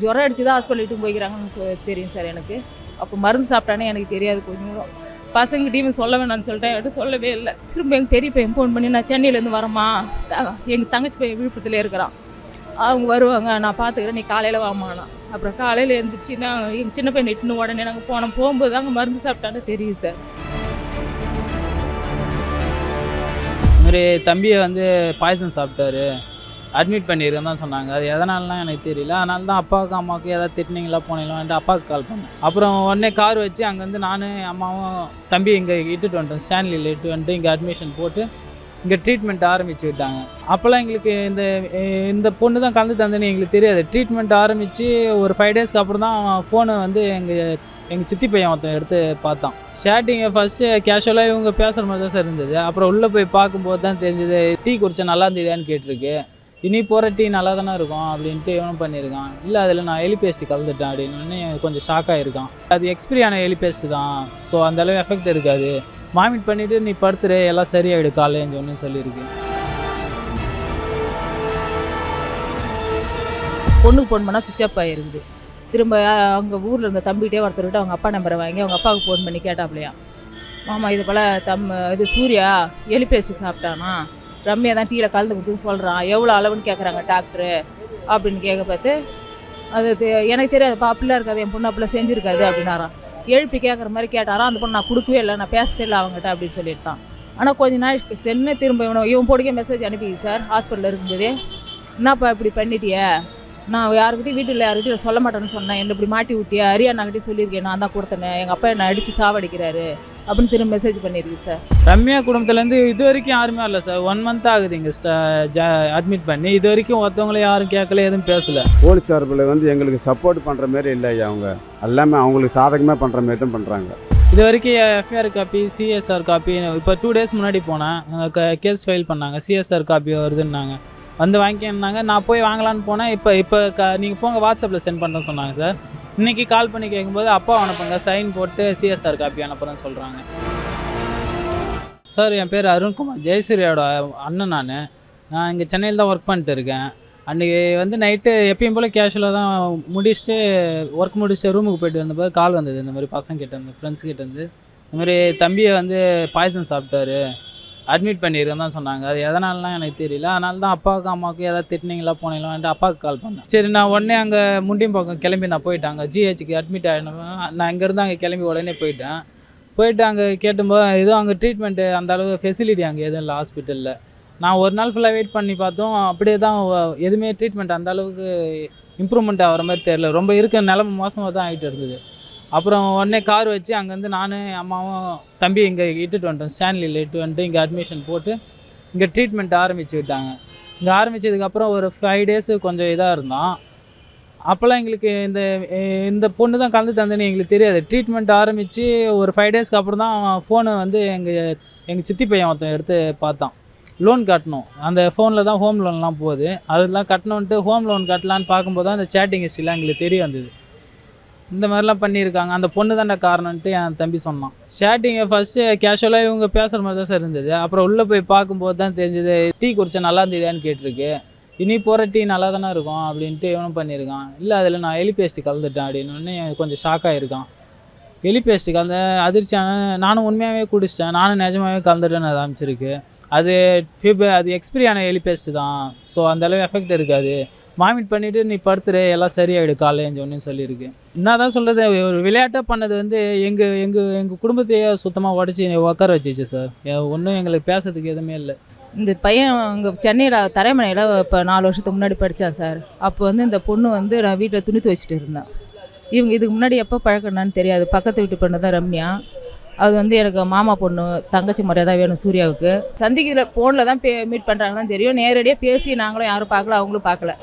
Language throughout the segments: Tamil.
ஜுரம் அடிச்சு தான் ஹாஸ்பிட்டல் போய்க்கிறாங்கன்னு தெரியும் சார் எனக்கு. அப்போ மருந்து சாப்பிட்டானே எனக்கு தெரியாது. கொஞ்சம் பசங்கிட்டையும் சொல்ல வேணாம்னு சொல்லிட்டேன். என்கிட்ட சொல்லவே இல்லை. திரும்ப எங்கள் பெரிய பையன் ஃபோன் பண்ணி நான் சென்னையிலேருந்து வரேம்மா. எங்கள் தங்கச்சி பையன் விழுப்புரத்தில் இருக்கிறான். அவங்க வருவாங்க. நான் பார்த்துக்கிறேன் நீ காலையில் வாமானா அப்புறம் காலையில் எழுந்திரிச்சு நான் எங்கள் சின்ன பையன் இட்டுன்னு உடனே நாங்கள் போனோம். போகும்போது தாங்க மருந்து சாப்பிட்டான்னு தெரியும் சார். ஒரு தம்பியை வந்து பாய்சன் சாப்பிட்டாரு. அட்மிட் பண்ணியிருக்கேன் தான் சொன்னாங்க. அது எதனாலலாம் எனக்கு தெரியல. அதனால தான் அப்பாவுக்கும் அம்மாவுக்கு ஏதாவது திட்டினீங்களா போனீங்களான்ட்டு அப்பாவுக்கு கால் பண்ணேன். அப்புறம் உடனே கார் வச்சு அங்கேருந்து நான் அம்மாவும் தம்பி இங்கே இட்டுட்டு வந்துட்டோம். ஸ்டான்லியில் இட்டு வந்துட்டு இங்கே அட்மிஷன் போட்டு இங்கே ட்ரீட்மெண்ட் ஆரம்பிச்சு விட்டாங்க. அப்போல்லாம் எங்களுக்கு இந்த இந்த பொண்ணு தான் கலந்து தந்தேன்னு எங்களுக்கு தெரியாது. ட்ரீட்மெண்ட் ஆரம்பித்து ஒரு ஃபைவ் டேஸ்க்கு அப்புறம் தான் ஃபோனை வந்து எங்கள் எங்கள் சித்தி பையன் ஒருத்தன் எடுத்து பார்த்தான். ஸ்டார்டிங்கை ஃபஸ்ட்டு கேஷுவலாக இவங்க பேசுகிற மாதிரி தான் சார் இருந்தது. அப்புறம் உள்ளே போய் பார்க்கும்போது தான் தெரிஞ்சது டீ குடிச்சா நல்லா இருந்ததான்னு கேட்டிருக்கு. இனி போகிற டீ நல்லா தானே இருக்கும் அப்படின்ட்டு இவனும் பண்ணியிருக்கான். இல்லை அதில் நான் எலி பேஸ்ட் கலந்துட்டேன் அப்படின்னு கொஞ்சம் ஷாக் ஆகிருக்கான் அது எக்ஸ்பிரி ஆன எலி பேஸ்ட் தான். ஸோ அந்தளவு எஃபெக்ட் இருக்காது. வாமிட் பண்ணிவிட்டு நீ படுத்துரு எல்லாம் சரியாயிடு காலேஜ் ஒன்று சொல்லியிருக்கு. பொண்ணுக்கு ஃபோன் பண்ணால் சுவிட்ச் ஆஃப் ஆகிருக்குது திரும்ப அவங்க ஊரில் இருந்த தம்பிகிட்டே ஒருத்தர்கிட்ட அவங்க அப்பா நம்பரை வாங்கி அவங்க அப்பாவுக்கு ஃபோன் பண்ணி கேட்டாப்லையா. மாமா இது போல் தம் இது சூர்யா எலிபேஸ்ட்டு சாப்பிட்டானா? ரம்யா தான் டீயில் கலந்து கொடுத்துன்னு சொல்கிறான் எவ்வளோ அளவுன்னு கேட்குறாங்க டாக்டரு அப்படின்னு கேட்க பார்த்து அது தெ- எனக்கு தெரியாதுப்பா அப்படிலாம் இருக்காது என் பொண்ணு அப்படிலாம் செஞ்சுருக்காது அப்படின்னாராம். எழுப்பி கேட்குற மாதிரி கேட்டாராம் அந்த பொண்ணு நான் கொடுக்கவே இல்லை நான் பேச தெரியல அவங்ககிட்ட அப்படின்னு சொல்லிட்டான் ஆனால் கொஞ்ச நாள் சென்னு திரும்ப இவனும் இவன் பொடிக்க மெசேஜ் அனுப்பிது சார் ஹாஸ்பிட்டலில் இருக்கும்போதே என்னப்பா இப்படி பண்ணிட்டிய? நான் யாருக்கிட்டையும் வீட்டில் யாருக்கிட்டையும் சொல்ல மாட்டேன்னு சொன்னேன். என்ன இப்படி மாட்டி விட்டியா? அரியானாக்கிட்டே சொல்லியிருக்கேன் நான் தான் கொடுத்தேன் எங்கள் அப்பா என்னை அடித்து சாவடிக்கிறாரு. அப்படின்னு திரும்ப மெசேஜ் பண்ணியிருக்கு சார் ரம்யா குடும்பத்துலேருந்து இது வரைக்கும் யாருமே இல்லை சார் ஒன் மந்த் ஆகுது இங்கே அட்மிட் பண்ணி. இது வரைக்கும் ஒருத்தவங்கள யாரும் கேட்கல எதுவும் பேசல. போலீஸ் தரப்பில் வந்து எங்களுக்கு சப்போர்ட் பண்ணுற மாதிரி இல்லை அவங்க. எல்லாமே அவங்களுக்கு சாதகமாக பண்ணுற மாதிரி தான் பண்ணுறாங்க இது வரைக்கும் எஃப்ஐஆர் காப்பி சிஎஸ்ஆர் காப்பி இப்போ டூ டேஸ் முன்னாடி போனேன். கேஸ் ஃபைல் பண்ணாங்க. சிஎஸ்ஆர் காப்பி வருதுன்னாங்க. வந்து வாங்கிக்கன்னாங்க நான் போய் வாங்கலான்னு போனேன். இப்போ இப்போ க நீங்கள் போங்க வாட்ஸ்அப்பில் சென்ட் பண்ணுறேன் சொன்னாங்க சார் இன்றைக்கி கால் பண்ணி கேட்கும்போது அப்பா அனுப்புங்க சைன் போட்டு சிஎஸ்ஆர் காப்பி அனுப்புகிறேன்னு சொல்கிறாங்க சார் என் பேர் அருண்குமார். ஜெயசூரியோட அண்ணன் நான். நான் இங்கே சென்னையில் தான் ஒர்க் பண்ணிட்டு இருக்கேன். அன்றைக்கி வந்து நைட்டு எப்பயும் போல் கேஷுவலாக தான் முடிச்சுட்டு ஒர்க் முடிச்சுட்டு ரூமுக்கு போயிட்டு வந்தபோது கால் வந்தது. இந்த மாதிரி பசங்க கிட்ட இருந்து ஃப்ரெண்ட்ஸ் கிட்டேருந்து இந்த மாதிரி தம்பியை வந்து பாய்சன் சாப்பிட்டாரு. அட்மிட் பண்ணியிருக்கேன் தான் சொன்னாங்க. அது எதனாலலாம் எனக்கு தெரியல. அதனால தான் அப்பாவுக்கும் அம்மாவுக்கு ஏதாவது திட்டினீங்களா போனீங்களான்ட்டு அப்பாவுக்கு கால் பண்ணேன். சரி நான் உடனே அங்கே முண்டியம்பாக்கம் கிளம்பி நான் போயிட்டேன் அங்கே ஜிஹெச்சுக்கு அட்மிட் ஆகிடணும் நான் இங்கேருந்து அங்கே கிளம்பி உடனே போயிட்டேன். போயிட்டு அங்கே கேட்டும்போது எதுவும் அங்கே ட்ரீட்மெண்ட்டு அந்த அளவு ஃபெசிலிட்டி அங்கே எதுவும் இல்லை ஹாஸ்பிட்டலில் நான் ஒரு நாள் ஃபுல்லாக வெயிட் பண்ணி பார்த்தோம். அப்படியே தான் எதுவுமே ட்ரீட்மெண்ட் அந்த அளவுக்கு இம்ப்ரூவ்மெண்ட் ஆகிற மாதிரி தெரியல. ரொம்ப இருக்க நிலம மோசமாக தான் ஆகிட்டு இருந்தது. அப்புறம் உடனே கார் வச்சு அங்கேருந்து நானும் அம்மாவும் தம்பி இங்கே இட்டுட்டு வந்துட்டோம். ஸ்டான்லியில் இட்டு வந்துட்டு இங்கே அட்மிஷன் போட்டு இங்கே ட்ரீட்மெண்ட் ஆரம்பிச்சு விட்டாங்க. இங்கே ஆரம்பித்ததுக்கப்புறம் ஒரு ஃபைவ் டேஸு கொஞ்சம் இதாக இருந்தோம். அப்போல்லாம் எங்களுக்கு இந்த இந்த பொண்ணு தான் கலந்து தந்தேன்னு எங்களுக்கு தெரியாது. ட்ரீட்மெண்ட் ஆரம்பித்து ஒரு ஃபைவ் டேஸ்க்கு அப்புறம் தான் ஃபோனை வந்து எங்கள் எங்கள் சித்தி பையன் ஒருத்தன் எடுத்து பார்த்தான். லோன் கட்டணும். அந்த ஃபோனில் தான் ஹோம் லோன்லாம் போகுது. அதெல்லாம் கட்டணுன்ட்டு ஹோம் லோன் கட்டலான்னு பார்க்கும்போது தான் அந்த சேட்டிங் ஹிஸ்ட்ரிலாம் எங்களுக்கு தெரிய வந்தது. இந்த மாதிரிலாம் பண்ணியிருக்காங்க. அந்த பொண்ணு தான்டா காரணம்ட்டு என் தம்பி சொன்னான். ஸ்டார்டிங்கை ஃபஸ்ட்டு கேஷுவலாக இவங்க பேசுகிற மாதிரி தான் சார் இருந்தது. அப்புறம் உள்ளே போய் பார்க்கும்போது தான் தெரிஞ்சது டீ குடிச்சா நல்லா இருந்ததான்னு கேட்டிருக்கு. இனி போகிற டீ நல்லா தானே இருக்கும் அப்படின்ட்டு இவனும் பண்ணியிருக்கான். இல்லை அதில் நான் எலி கலந்துட்டேன் அப்படின்னு கொஞ்சம் ஷாக்காக இருக்கான் எலி பேஸ்ட் கலந்த அதிர்ச்சியான நானும் உண்மையாகவே குடிச்சிட்டேன். நானும் நிஜமாகவே கலந்துட்டேன்னு அது அமைச்சிருக்கு அது ஃபிப் அது எக்ஸ்பீரியான ஆன எலி தான். ஸோ அந்தளவு எஃபெக்ட் இருக்காது. வாமிட் பண்ணிவிட்டு நீ படுத்துரு எல்லாம் சரியாயிடு காலேஜ் ஒன்று சொல்லியிருக்கு. என்ன தான் சொல்கிறது ஒரு விளையாட்டாக பண்ணது வந்து எங்கள் எங்கள் எங்கள் குடும்பத்தையே சுத்தமாக உடச்சி உட்கார வச்சிச்சு சார். ஒன்றும் எங்களுக்கு பேசுறதுக்கு எதுவுமே இல்லை. இந்த பையன் அங்கே சென்னையில் தரைமனையில் இப்போ நாலு வருஷத்துக்கு முன்னாடி படித்தான் சார். அப்போ வந்து இந்த பொண்ணு வந்து நான் வீட்டில் துணி துவைச்சிட்டு இருந்தேன். இவங்க இதுக்கு முன்னாடி எப்போ பழக்கணும்னு தெரியாது. பக்கத்து வீட்டு பொண்ணு தான் ரம்யா. அது வந்து எனக்கு மாமா பொண்ணு தங்கச்சி முறையாக தான் வேணும் சூர்யாவுக்கு. சந்திக்கிற ஃபோனில் தான் பே மீட் பண்ணுறாங்கன்னு தெரியும். நேரடியாக பேசி நாங்களும் யாரும் பார்க்கல அவங்களும் பார்க்கல.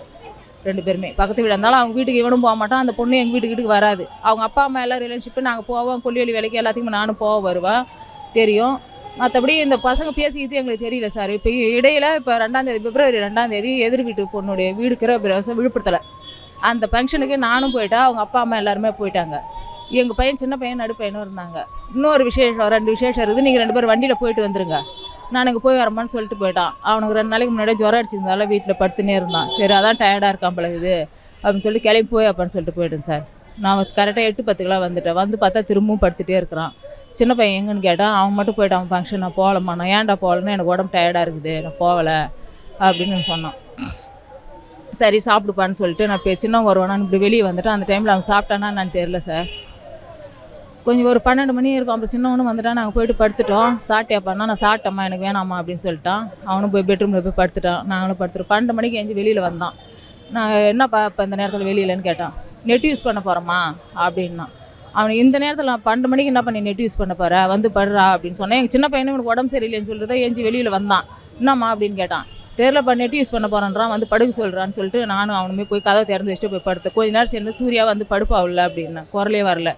ரெண்டு பேருமே. பக்கத்து வீடு இருந்தாலும் அவங்க வீட்டுக்கு இவனும் போக மாட்டான். அந்த பொண்ணு எங்கள் வீட்டுக்கு வீட்டுக்கு வராது. அவங்க அப்பா அம்மா எல்லாம் ரிலேஷன்ஷிப்பு நாங்கள் போவோம். கொல்லியொலி வேலைக்கு எல்லாத்துக்குமே நானும் போக வருவேன் தெரியும். மற்றபடி இந்த பசங்க பேசிக்கிட்டு எங்களுக்கு தெரியல சார். இப்போ இடையில இப்போ ரெண்டாந்தேதி பிப்ரவரி ரெண்டாந்தேதி எதிர் வீட்டு பொண்ணுடைய வீடு கிரகப்பிரவேசம் விழுப்புரத்தில். அந்த ஃபங்க்ஷனுக்கு நானும் போயிட்டா அவங்க அப்பா அம்மா எல்லாருமே போயிட்டாங்க. எங்கள் பையன் சின்ன பையன் நடுப்பையனும் இருந்தாங்க. இன்னொரு விசேஷம் ரெண்டு விசேஷம் இருக்குது. நீங்கள் ரெண்டு பேரும் வண்டியில் போயிட்டு வந்துருங்க. நான் இங்கே போய் வரமான்னு சொல்லிட்டு போயிட்டான். அவனுக்கு ரெண்டு நாளைக்கு முன்னாடியே ஜுரம் அடிச்சிருந்தால வீட்டில் படுத்துனே இருந்தான். சரி அதான் டயர்டாக இருக்கான் பழகுது அப்படின்னு சொல்லிட்டு கிளம்பி போய் அப்பான்னு சொல்லிட்டு போயிட்டேன் சார். நான் கரெக்டாக எட்டு பத்துக்கெலாம் வந்துட்டேன். வந்து பார்த்தா திரும்பவும் படுத்துகிட்டே இருக்கிறான். சின்ன பையன் எங்கன்னு கேட்டான் அவன் மட்டும் போயிட்டான். அவன் ஃபங்க்ஷன் நான் போகலம்மா. நான் ஏன்டா போகலன்னு எனக்கு உடம்பு டயர்டாக இருக்குது. நான் போகலை. அப்படின்னு சொன்னான். சரி சாப்பிடுப்பான்னு சொல்லிட்டு நான் இப்போ சின்ன வருவானான்னு இப்படி வெளியே வந்துட்டேன். அந்த டைமில் அவன் சாப்பிட்டானா நான் தெரில சார். கொஞ்சம் ஒரு பன்னெண்டு மணி இருக்கும். அப்புறம் சின்னவனும் வந்துட்டான். நாங்கள் போயிட்டு படுத்துட்டோம். சாப்பிட்டியாப்பான்னா நான் சாப்பிட்டேம்மா. எனக்கு வேணாம்மா அப்படின்னு சொல்லிட்டான். அவனும் போய் பெட்ரூமில் போய் படுத்துட்டான். நாங்களும் படுத்துட்டோம். பன்னெண்டு மணிக்கு எஞ்சி வெளியில் வந்தான். நான் என்னப்பா இப்போ இந்த நேரத்தில் வெளியிலன்னு கேட்டான். நெட் யூஸ் பண்ண போகிறோமா அப்படின்னா அவன் இந்த நேரத்தில் நான் பன்னெண்டு மணிக்கு என்ன பண்ணி நெட் யூஸ் பண்ண போகிற வந்து படுறா அப்படின்னு சொன்னேன். எங்கள் சின்ன பையனும் உனக்கு உடம்பு சரியில்லைன்னு சொல்லிட்டு தான் எஞ்சி வெளியில் வந்தான். என்னம்மா அப்படின்னு கேட்டான். தெரிலப்பா நெட் யூஸ் பண்ண போகிறான்றான் வந்து படுக்க சொல்கிறான்னு சொல்லிட்டு நானும் அவனுமே போய் கதை திறந்து வச்சுட்டு போய் படுத்தேன். கொஞ்ச நேரம் சேர்ந்து சூர்யா வந்து படுப்பாவில்ல அப்படின்னா. குரலே வரல.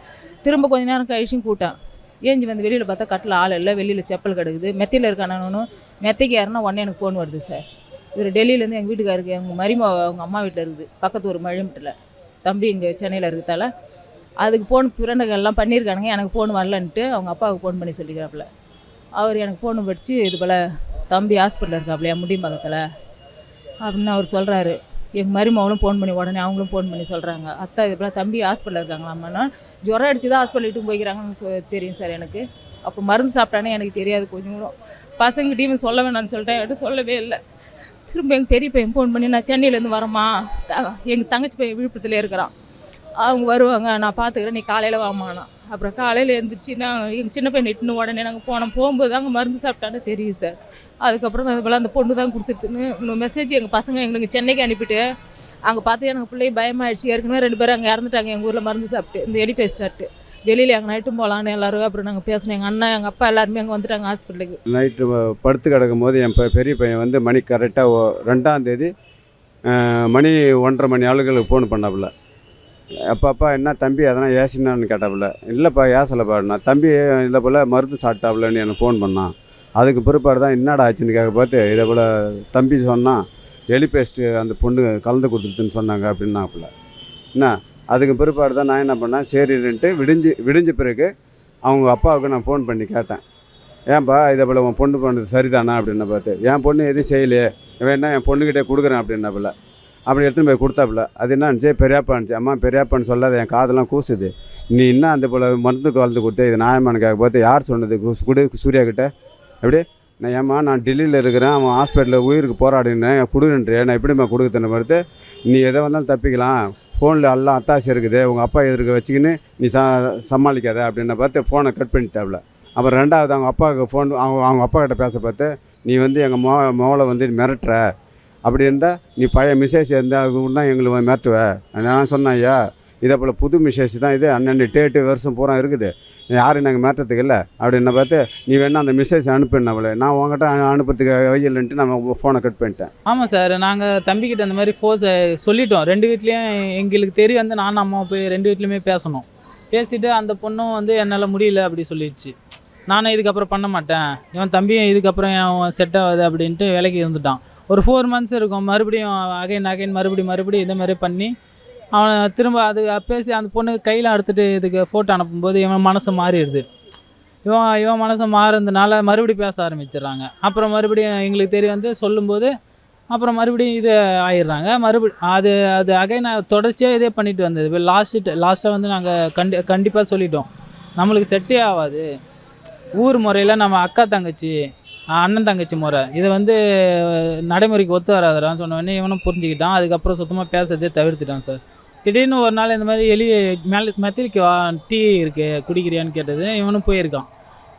திரும்ப கொஞ்ச நேரம் கழிச்சும் கூட்டம் ஏஞ்சி வந்து வெளியில் பார்த்தா கட்டில் ஆள் இல்லை வெளியில் செப்பல் கிடக்குது. மெத்தையில் இருக்கானு மெத்தைக்கு யாருன்னா உடனே எனக்கு ஃபோன் வருது சார் இவர் டெல்லியிலேருந்து எங்கள் வீட்டுக்காருக்கு எங்கள் மரிமா அவங்க அம்மா வீட்டில் இருக்குது. பக்கத்து ஒரு மழிமட்டில். தம்பி இங்கே சென்னையில் இருக்கிறதால அதுக்கு ஃபோன் பிறந்தகள்லாம் பண்ணியிருக்கானுங்க எனக்கு ஃபோன் வரலன்ட்டு அவங்க அப்பாவுக்கு ஃபோன் பண்ணி சொல்லிக்கிறாப்புல. அவர் எனக்கு ஃபோன் படித்து இது போல் தம்பி ஹாஸ்பிட்டலில் இருக்காப்புலையா முடியும் பக்கத்தில் அப்படின்னு அவர் சொல்கிறாரு எங்கள் மருமகளும் ஃபோன் பண்ணி உடனே அவங்களும் ஃபோன் பண்ணி சொல்கிறாங்க அத்தா இது தம்பி ஹாஸ்பிட்டலில் இருக்காங்களாம்மா? ஜுரம் அடிச்சு தான் ஹாஸ்பிட்டல் இட்டு போய்க்கிறாங்கன்னு தெரியும் சார் எனக்கு. அப்போ மருந்து சாப்பிட்டானே எனக்கு தெரியாது கொஞ்சம் கூட. பசங்கிட்டையும் சொல்ல வேணாம்னு சொல்லிட்டேன். என்கிட்ட சொல்லவே இல்லை. திரும்ப எங்கள் பெரிய பையன் ஃபோன் பண்ணி நான் சென்னையிலேருந்து வரேம்மா. எங்கள் தங்கச்சி பையன் விழுப்புரத்தில் இருக்கிறான். அவங்க வருவாங்க. நான் பார்த்துக்கிறேன் நீ காலையில் வாமானா அப்புறம் காலையில் எழுந்திரிச்சு நான் எங்கள் சின்ன பையன் இட்டுன்னு உடனே நாங்கள் போனோம். போகும்போது அங்கே மருந்து சாப்பிட்டான்னு தெரியும் சார். அதுக்கப்புறம் அது போல் அந்த பொண்ணு தான் கொடுத்துருக்குன்னு இன்னும் மெசேஜ் எங்கள் பசங்க எங்களுக்கு சென்னைக்கு அனுப்பிட்டு அங்கே பார்த்து எனக்கு பிள்ளை பயமாயிடுச்சு. ஏற்கனவே ரெண்டு பேரும் அங்கே இறந்துட்டாங்க. எங்கள் ஊரில் மருந்து சாப்பிட்டு இந்த எடி பேசிட்டாட்டு வெளியில் எங்கள் நைட்டும் போகலான்னு எல்லோரும் அப்புறம் நாங்கள் பேசினோம். எங்கள் அண்ணன் எங்கள் அப்பா எல்லாருமே அங்கே வந்துட்டாங்க ஹாஸ்பிட்டலுக்கு நைட்டு படுத்து கிடக்கும் போது என் பெரிய பையன் வந்து மணி கரெக்டாக ரெண்டாம் தேதி மணி ஒன்றரை மணி ஆளுகளுக்கு ஃபோன் பண்ணாப்புல. அப்பாப்பா என்ன தம்பி எதனா ஏசினான்னு கேட்டாப்புல. இல்லைப்பா ஏசலைப்பா தம்பி இதை போல் மருந்து சாப்பிட்டாப்புலன்னு எனக்கு ஃபோன் பண்ணான். அதுக்கு பிற்பாடு தான் என்னடா ஆச்சுன்னு கேட்க பார்த்து இதை போல் தம்பி சொன்னான் எலி பேஸ்ட்டு அந்த பொண்ணு கலந்து கொடுத்துருதுன்னு சொன்னாங்க அப்படின்னாப்புல. என்ன? அதுக்கு பிற்பாடு தான் நான் என்ன பண்ணேன் சரின்ட்டு விடிஞ்சு விடிஞ்ச பிறகு அவங்க அப்பாவுக்கு நான் ஃபோன் பண்ணி கேட்டேன். ஏன்பா இதை போல் உன் பொண்ணு பண்ணது சரிதானா அப்படின்னு பார்த்து என் பொண்ணு எதுவும் செய்யலையே வேணா என் பொண்ணுக்கிட்டே கொடுக்குறேன் அப்படின்னாப்புல. அப்படி எடுத்துன்னு போய் கொடுத்தாப்புல. அது என்ன இருந்துச்சு பெரியாப்பா இருந்துச்சு அம்மா பெரியாப்பான்னு சொல்லாத என் காதெல்லாம் கூசுது. நீ என்ன அந்த போல் மருந்து கலந்து கொடுத்து இது நியாயமானு கேட்க பார்த்து யார் சொன்னது? கூசு குடு சூர்யா கிட்ட. எப்படி? நான் ஏம்மா நான் டெல்லியில் இருக்கிறேன். அவன் ஹாஸ்பிட்டலில் உயிருக்கு போராடினேன். கொடுக்குன்றே நான் எப்படிம்மா கொடுக்குறேன்னு பார்த்து நீ எதை வந்தாலும் தப்பிக்கலாம். ஃபோனில் எல்லாம் அத்தாசி இருக்குது. உங்கள் அப்பா எதிர்க்க வச்சுக்கின்னு நீ ச சமாளிக்காத அப்படின்னு பார்த்து ஃபோனை கட் பண்ணிட்டாப்ல அப்புறம் ரெண்டாவது அவங்க அப்பாவுக்கு ஃபோன் அவங்க அவங்க அப்பா கிட்ட பேச பார்த்து நீ வந்து எங்கள் மோ மோளை வந்து மிரட்டுற. அப்படி இருந்தால் நீ பழைய மிசேஜ் இருந்தால் தான் எங்களுக்கு மாற்றுவ நான் சொன்னேன் ஐயா இதே போல் புது மிசேஜ் தான் இது. அன்னெண்டு டேட்டு வருஷம் பூரா இருக்குது. யாரும் நாங்கள் மாற்றத்துக்கு இல்லை. அப்படின்னு பார்த்து நீ வேணா அந்த மெசேஜ் அனுப்பினவளே நான் உங்ககிட்ட அனுப்புறதுக்கு வையலன்ட்டு நான் ஃபோனை கட் பண்ணிட்டேன். ஆமாம் சார் நாங்கள் தம்பிக்கிட்ட அந்த மாதிரி ஃபோர்ஸை சொல்லிட்டோம். ரெண்டு வீட்லேயும் எங்களுக்கு தெரிய வந்து நானும் அம்மா போய் ரெண்டு வீட்லேயுமே பேசணும். பேசிட்டு அந்த பொண்ணும் வந்து என்னால் முடியல அப்படி சொல்லிடுச்சு. நானும் இதுக்கப்புறம் பண்ண மாட்டேன். இவன் தம்பியும் இதுக்கப்புறம் செட் ஆகுது அப்படின்ட்டு வேலைக்கு இருந்துட்டான். ஒரு ஃபோர் மந்த்ஸ் இருக்கும். மறுபடியும் அகைன் அகைன் மறுபடியும் மறுபடியும் இதே மாதிரி பண்ணி அவனை திரும்ப அது பேசி அந்த பொண்ணு கையில் எடுத்துகிட்டு இதுக்கு ஃபோட்டோ அனுப்பும்போது இவன் மனசு மாறிடுது. இவன் இவன் மனசு மாறுறதுனால மறுபடியும் பேச ஆரம்பிச்சிடுறாங்க. அப்புறம் மறுபடியும் எங்களுக்கு தெரிய வந்து சொல்லும்போது அப்புறம் மறுபடியும் இது ஆயிடுறாங்க. மறுபடி அது அது அகைன் தொடர்ச்சியாக இதே பண்ணிட்டு வந்தது. இப்போ லாஸ்ட்டு லாஸ்ட்டாக வந்து நாங்கள் கண்டி கண்டிப்பாக சொல்லிட்டோம். நம்மளுக்கு செட்டே ஆகாது. ஊர் முறையில் நம்ம அக்கா தங்கச்சி அண்ணன் தங்கச்சி முறை. இது வந்து நடைமுறைக்கு ஒத்து வராதுடான்னு சொன்னோடனே இவனும் புரிஞ்சுக்கிட்டான். அதுக்கப்புறம் சுத்தமாக பேசுறதே தவிர்த்துட்டான் சார். திடீர்னு ஒரு நாள் இந்த மாதிரி எலி மேலே மெத்திரிக்கு வா டீ இருக்குது குடிக்கிறியான்னு கேட்டது இவனும் போயிருக்கான்.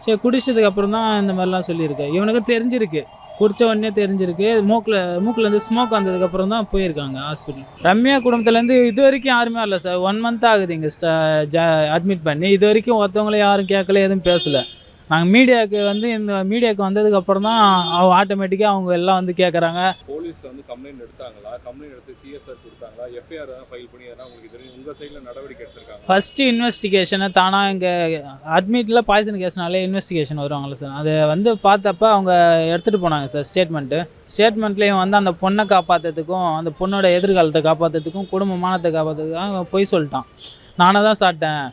சரி குடிச்சதுக்கப்புறம் தான் இந்த மாதிரிலாம் சொல்லியிருக்கேன் இவனுக்கு தெரிஞ்சிருக்கு. குடித்த உடனே தெரிஞ்சிருக்கு. மூக்கில் மூக்கிலேருந்து ஸ்மோக் வந்ததுக்கப்புறம் தான் போயிருக்காங்க ஹாஸ்பிட்டல் ரம்யா குடும்பத்துலேருந்து இது வரைக்கும் யாருமே வரல சார். ஒன் மந்த் ஆகுது இங்கே ஸ்டா அட்மிட் பண்ணி. இது வரைக்கும் ஒருத்தவங்கள யாரும் கேட்கல எதுவும் பேசலை. நாங்கள் மீடியாவுக்கு வந்து இந்த மீடியாவுக்கு வந்ததுக்கு அப்புறம் தான் அவங்க ஆட்டோமேட்டிக்காக அவங்க எல்லாம் வந்து கேட்குறாங்க போலீஸ்ல வந்து கம்ப்ளைண்ட் எடுத்தாங்களா? கம்ப்ளைண்ட் எடுத்து சிஎஸ்ஆர் கொடுத்தாங்களா? எஃப்ஐஆர் தான் ஃபைல் பண்ணி எதனா உங்களுக்கு தெரியும்? உங்க சைடுல நடவடிக்கை எடுத்திருக்காங்க ஃபஸ்ட்டு இன்வெஸ்டிகேஷனை தானாக இங்கே அட்மிட்டில் பாய்சன் கேஸ்னாலே இன்வெஸ்டிகேஷன் வருவாங்கல்ல சார் அதை வந்து பார்த்தப்ப அவங்க எடுத்துகிட்டு போனாங்க சார் ஸ்டேட்மெண்ட்டு ஸ்டேட்மெண்ட்லேயும் வந்து அந்த பொண்ணை காப்பாற்றுறதுக்கும் அந்த பொண்ணோட எதிர்காலத்தை காப்பாற்றுறதுக்கும் குடும்ப மானத்தை காப்பாற்றுறதுக்கும் அவன் பொய் சொல்லிட்டான். நானே தான் சாப்பிட்டேன்.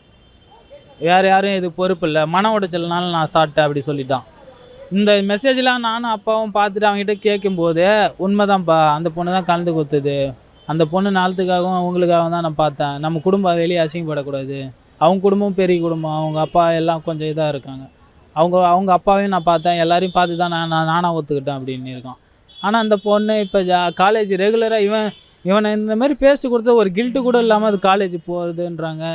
வேறு யாரும் இது பொறுப்பு இல்லை. மன உடைச்சல்னால நான் சாப்பிட்டேன் அப்படி சொல்லிட்டான். இந்த மெசேஜ்லாம் நானும் அப்பாவும் பார்த்துட்டு அவங்ககிட்ட கேட்கும்போது உண்மைதான்ப்பா அந்த பொண்ணு தான் கலந்து கொடுத்தது. அந்த பொண்ணு நாளத்துக்காகவும் அவங்களுக்காகவும் தான் நான் பார்த்தேன். நம்ம குடும்பம் வெளியே அசிங்கப்படக்கூடாது. அவங்க குடும்பம் பெரிய குடும்பம். அவங்க அப்பா எல்லாம் கொஞ்சம் இதாக இருக்காங்க. அவங்க அவங்க அப்பாவையும் நான் பார்த்தேன். எல்லாரையும் பார்த்து தான் நான் நான் நானாக ஒத்துக்கிட்டேன் அப்படின்னு இருக்கான். ஆனால் அந்த பொண்ணு இப்போ ஜா காலேஜ் ரெகுலராக இவன் இவனை இந்த மாதிரி பேசிட்டு கொடுத்த ஒரு கில்ட்டு கூட இல்லாமல் அது காலேஜ் போகிறதுன்றாங்க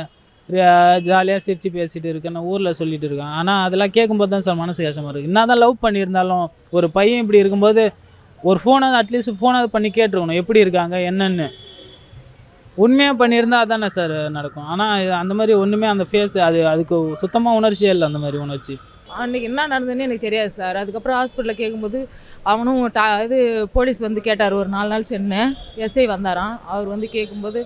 ஜாலியாக சிரித்து பேசிகிட்டு இருக்கேன்னு ஊரில் சொல்லிட்டு இருக்கான். ஆனால் அதெல்லாம் கேட்கும்போது தான் சார் மனசு கஷ்டமாக இருக்குது என்ன தான் லவ் பண்ணியிருந்தாலும் ஒரு பையன் இப்படி இருக்கும்போது ஒரு ஃபோனை அட்லீஸ்ட் ஃபோனாவது பண்ணி கேட்டுருக்கணும். எப்படி இருக்காங்க என்னென்னு. உண்மையாக பண்ணியிருந்தா அதானே சார் நடக்கும். ஆனால் அந்த மாதிரி ஒன்றுமே அந்த ஃபேஸ் அது அதுக்கு சுத்தமாக உணர்ச்சியே இல்லை அந்த மாதிரி உணர்ச்சி. அன்றைக்கி என்ன நடந்ததுன்னு எனக்கு தெரியாது சார். அதுக்கப்புறம் ஹாஸ்பிட்டலில் கேட்கும்போது அவனும் டா இது போலீஸ் வந்து கேட்டார். ஒரு நாலு நாள் சென்று எஸ்ஐ வந்தாராம். அவர் வந்து கேட்கும்போது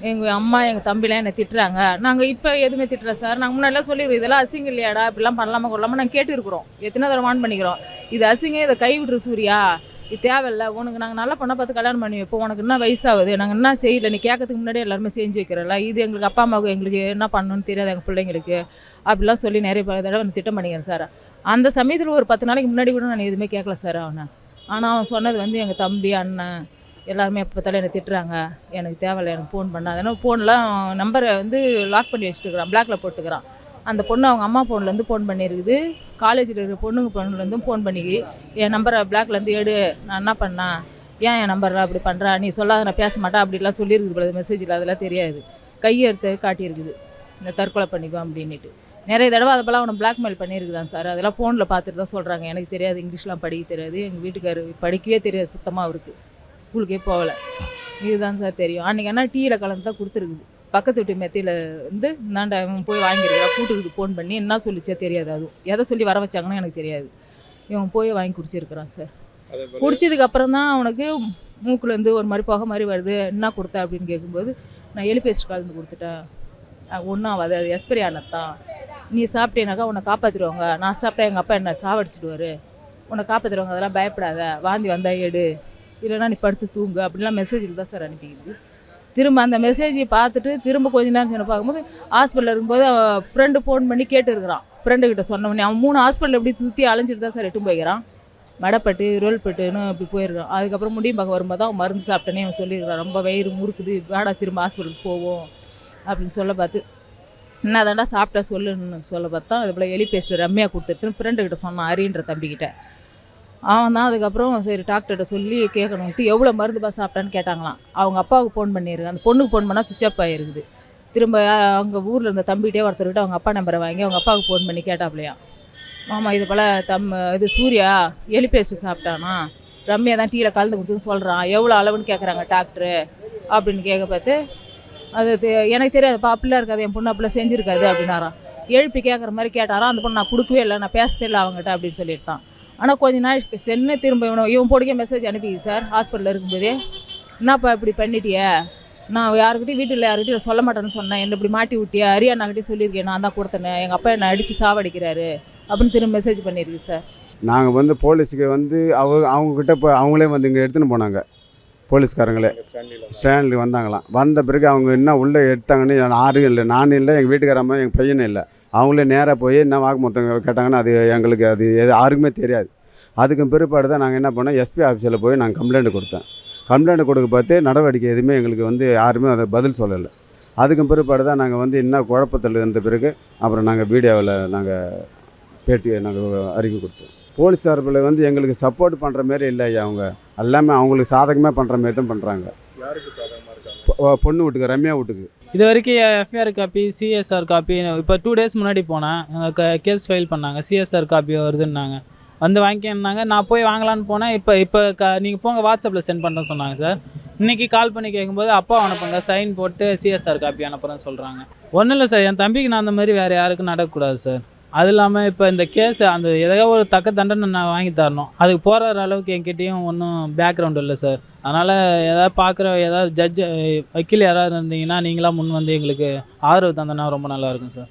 எங்கள் அம்மா எங்கள் தம்பிலாம் என்னை திட்டுறாங்க. நாங்கள் இப்போ எதுவுமே திட்டுற சார். நாங்கள் முன்னாடிலாம் சொல்லிடுறோம் இதெல்லாம் அசிங்கம் இல்லையாடா இப்படிலாம் பண்ணலாமா கொள்ளாமல் நாங்கள் கேட்டுருக்குறோம். எத்தனை தடவை வான் பண்ணிக்கிறோம். இது அசிங்கம் இதை கைவிட்ரு சூர்யா. இது தேவையில்ல. உனக்கு நாங்கள் நல்லா பண்ண பார்த்து கல்யாணம் பண்ணி வைப்போம். உனக்கு என்ன வயசாகுது? நாங்கள் என்ன செய்யல? நீ கேட்கறதுக்கு முன்னாடியே எல்லாருமே செஞ்சு வைக்கிறல இது எங்களுக்கு அப்பா அம்மாவுக்கு எங்களுக்கு என்ன பண்ணணும்னு தெரியாது எங்கள் பிள்ளைங்களுக்கு. அப்படிலாம் சொல்லி நிறைய தடவை திட்டம் பண்ணிக்கிறேன் சார். அந்த சமயத்தில் ஒரு பத்து நாளைக்கு முன்னாடி கூட நான் எதுவுமே கேட்கல சார் அவனை. ஆனால் அவன் சொன்னது வந்து எங்கள் தம்பி அண்ணன் எல்லாருமே எப்போ பார்த்தாலும் என்னை திட்டுறாங்க. எனக்கு தேவையில்லை எனக்கு ஃபோன் பண்ணாதுன்னா ஃபோன்லாம் நம்பரை வந்து லாக் பண்ணி வச்சுட்டுருக்குறான். பிளாக்ல போட்டுக்கிறான். அந்த பொண்ணு அவங்க அம்மா ஃபோன்லேருந்து ஃபோன் பண்ணியிருக்குது காலேஜில் இருக்கிற பொண்ணுங்க பொண்ணுலேருந்து ஃபோன் பண்ணி என் நம்பரை பிளாக்லேருந்து எடு. நான் என்ன பண்ணேன் ஏன் என் நம்பரில் அப்படி பண்ணுறா நீ சொல்லாத நான் பேச மாட்டேன். அப்படிலாம் சொல்லியிருக்குது போல மெசேஜில் அதெல்லாம் தெரியாது. கையெழுத்து காட்டியிருக்குது. இந்த தற்கொலை பண்ணிக்கோ அப்படின்ட்டு நிறைய தடவை அதை போல் அவனை பிளாக்மெயில் பண்ணியிருக்குதான் சார். அதெல்லாம் ஃபோனில் பார்த்துட்டு தான் சொல்கிறாங்க எனக்கு தெரியாது இங்கிலீஷ்லாம் படிக்க தெரியாது. எங்கள் வீட்டுக்காரர் படிக்கவே தெரியாது சுத்தமாக அவருக்கு. ஸ்கூலுக்கே போகல. இதுதான் சார் தெரியும். அன்றைக்கி ஆனால் டீயில் கலந்து தான் கொடுத்துருக்குது. பக்கத்து வீட்டு மெத்தையில் வந்து இந்தாண்டா இவன் போய் வாங்கியிருக்கிறா கூட்டுக்கு ஃபோன் பண்ணி என்ன சொல்லிச்சே தெரியாது அதுவும். எதை சொல்லி வர வச்சாங்கன்னு எனக்கு தெரியாது. இவன் போய் வாங்கி குடிச்சிருக்கிறான் சார். குடிச்சதுக்கு அப்புறம் தான் அவனுக்கு மூக்குலேருந்து ஒரு மாதிரி புகை மாதிரி வருது. என்ன கொடுத்த அப்படின்னு கேட்கும்போது நான் எலி பேஸ்ட் கலந்து கொடுத்துட்டேன். ஒன்றும் ஆகாது அது எக்ஸ்பைரி ஆனதான் நீ சாப்பிட்டேனாக்கா உன்னை காப்பாற்றிடுவாங்க நான் சாப்பிட்டா எங்கள் அப்பா என்ன சாவடிச்சிடுவார். உன்னை காப்பாற்றிடுவாங்க அதெல்லாம் பயப்படாத. வாந்தி வந்தா எடு. இல்லைன்னா நீ படுத்து தூங்கு அப்படிலாம் மெசேஜில் தான் சார் அனுப்பிக்குது திரும்ப அந்த மெசேஜை பார்த்துட்டு திரும்ப கொஞ்ச நேரம் சென்று பார்க்கும்போது ஹாஸ்பிட்டலில் இருக்கும்போது ஃப்ரெண்டு ஃபோன் பண்ணி கேட்டுருக்கிறான். ஃப்ரெண்டுக்கிட்ட சொன்ன உடனே அவன் மூணு ஹாஸ்பிட்டல் எப்படி சுற்றி அலைஞ்சிட்டு தான் சார் எட்டும் போய்க்கிறான் மடப்பட்டு ரோல்பட்டுன்னு இப்படி போயிருக்கான். அதுக்கப்புறம் முடியும் பார்க்க வரும்போது தான் அவன் மருந்து சாப்பிட்டேனே அவன் சொல்லியிருக்கான் ரொம்ப வயிறு முறுக்குது வாடா திரும்ப ஹாஸ்பிட்டலுக்கு போவோம் அப்படின்னு சொல்ல பார்த்து என்ன தாண்டா சாப்பிட்டா சொல்லுன்னு சொல்ல பார்த்தா அது போல் எலி பேஸ்ட் ரம்யா கொடுத்துட்டு ஃப்ரெண்டுக்கிட்ட சொன்னான் ஹரின்ற தம்பிக்கிட்ட அவன் தான் அதுக்கப்புறம் சரி டாக்டர்கிட்ட சொல்லி கேட்கணுன்ட்டு எவ்வளோ மருந்துப்பா சாப்பிட்டான்னு கேட்டாங்களாம். அவங்க அப்பாவுக்கு ஃபோன் பண்ணியிருக்கு அந்த பொண்ணுக்கு ஃபோன் பண்ணால் சுவிச் ஆஃப் ஆகிருக்குது திரும்ப அவங்க ஊரில் இருந்த தம்பிகிட்டே ஒருத்தர்கிட்ட அவங்க அப்பா நம்பரை வாங்கி அவங்க அப்பாவுக்கு ஃபோன் பண்ணி கேட்டாப்லையா. ஆமாம் இது போல் தம் இது சூர்யா எலி பேஸ்ட் சாப்பிட்டானா? ரம்யா தான் டீயில் கலந்து கொடுத்துன்னு சொல்கிறான் எவ்வளோ அளவுன்னு கேட்குறாங்க டாக்டரு அப்படின்னு கேட்க பார்த்து அது தெ- எனக்கு தெரியாது அப்படிலாம் இருக்காது என் பொண்ணு அப்படிலாம் செஞ்சுருக்காது அப்படின்னாராம். எழுப்பி கேட்குற மாதிரி கேட்டாராம். அந்த பொண்ணு நான் கொடுக்கவே இல்லை நான் பேசவே இல்லை அவங்ககிட்ட அப்படின்னு சொல்லிட்டான். ஆனால் கொஞ்ச நாள் சென்னு திரும்ப இவனை இவன் போட்டுக்கே மெசேஜ் அனுப்பிது சார் ஹாஸ்பிட்டலில் இருக்கும்போதே என்னப்பா இப்படி பண்ணிட்டிய? நான் யாருக்கிட்டையும் வீட்டில் யாருக்கிட்டையும் சொல்ல மாட்டேன்னு சொன்னேன். என்ன இப்படி மாட்டி விட்டியா? ஹரியானாக்கிட்டே சொல்லியிருக்கேன். நான் தான் கொடுத்தேனே. எங்கள் அப்பா என்னை அடித்து சாவடிக்கிறாரு. அப்படின்னு திரும்ப மெசேஜ் பண்ணியிருக்கு சார் நாங்கள் வந்து போலீஸுக்கு வந்து அவங்க அவங்கக்கிட்ட இப்போ அவங்களே வந்து இங்கே எடுத்துன்னு போனாங்க. போலீஸ்காரங்களே. ஸ்டாண்டில் வந்தாங்களாம். வந்த பிறகு அவங்க என்ன உள்ளே எடுத்தாங்கன்னு யாரும் இல்லை நானும் இல்லை எங்கள் வீட்டுக்காரம்மா எங்கள் பையனும் இல்லை. அவங்களே நேராக போய் என்ன வாக்குமூத்தம் கேட்டாங்கன்னா அது எங்களுக்கு அது எது யாருக்குமே தெரியாது. அதுக்கு பிற்பாடு தான் நாங்கள் என்ன பண்ணோம் எஸ்பி ஆஃபீஸில் போய் நாங்கள் கம்ப்ளைண்ட் கொடுத்தேன் கம்ப்ளைண்ட் கொடுக்க பார்த்து நடவடிக்கை எதுவுமே எங்களுக்கு வந்து யாருமே அதை பதில் சொல்லலை. அதுக்கு பிற்பாடு தான் நாங்கள் வந்து என்ன குழப்பத்தில் இருந்த பிறகு அப்புறம் நாங்கள் வீடியோவில் நாங்கள் பேட்டி நாங்கள் அறிக்கை கொடுத்தோம். போலீஸ் தரப்பில் வந்து எங்களுக்கு சப்போர்ட் பண்ணுற மாரி இல்லை ஐயா அவங்க. எல்லாமே அவங்களுக்கு சாதகமாக பண்ணுற மாரி தான் பண்ணுறாங்க பொண்ணு வீட்டுக்கு ரம்யா வீட்டுக்கு. இது வரைக்கும் எஃப்ஐஆர் காப்பி சிஎஸ்ஆர் காப்பி இப்போ டூ டேஸ் முன்னாடி போனேன். கேஸ் ஃபைல் பண்ணாங்க. சிஎஸ்ஆர் காப்பி வருதுன்னாங்க. வந்து வாங்கிக்கன்னாங்க நான் போய் வாங்கலான்னு போனேன். இப்போ இப்போ க நீங்கள் போங்க வாட்ஸ்அப்பில் சென்ட் பண்ணுறேன்னு சொன்னாங்க சார் இன்றைக்கி கால் பண்ணி கேட்கும்போது அப்பா அனுப்புங்க சைன் போட்டு சிஎஸ்ஆர் காப்பி அனுப்புகிறேன்னு சொல்கிறாங்க ஒன்றும் இல்லை சார் என் தம்பிக்கு நான் அந்த மாதிரி வேறு யாருக்கும் நடக்கக்கூடாது சார் அது இல்லாமல் இப்போ இந்த கேஸ் அந்த ஏதோ ஒரு தக்க தண்டனை நான் வாங்கி தரணும். அதுக்கு போகிற அளவுக்கு என்கிட்டயும் ஒன்றும் பேக்ரவுண்ட் இல்லை சார் அதனால் எதாவது பார்க்குற ஏதாவது ஜட்ஜ் வக்கீல் யாராவது இருந்தீங்கன்னா நீங்களாம் முன் வந்து எங்களுக்கு ஆதரவு தந்தனா ரொம்ப நல்லாயிருக்கும் சார்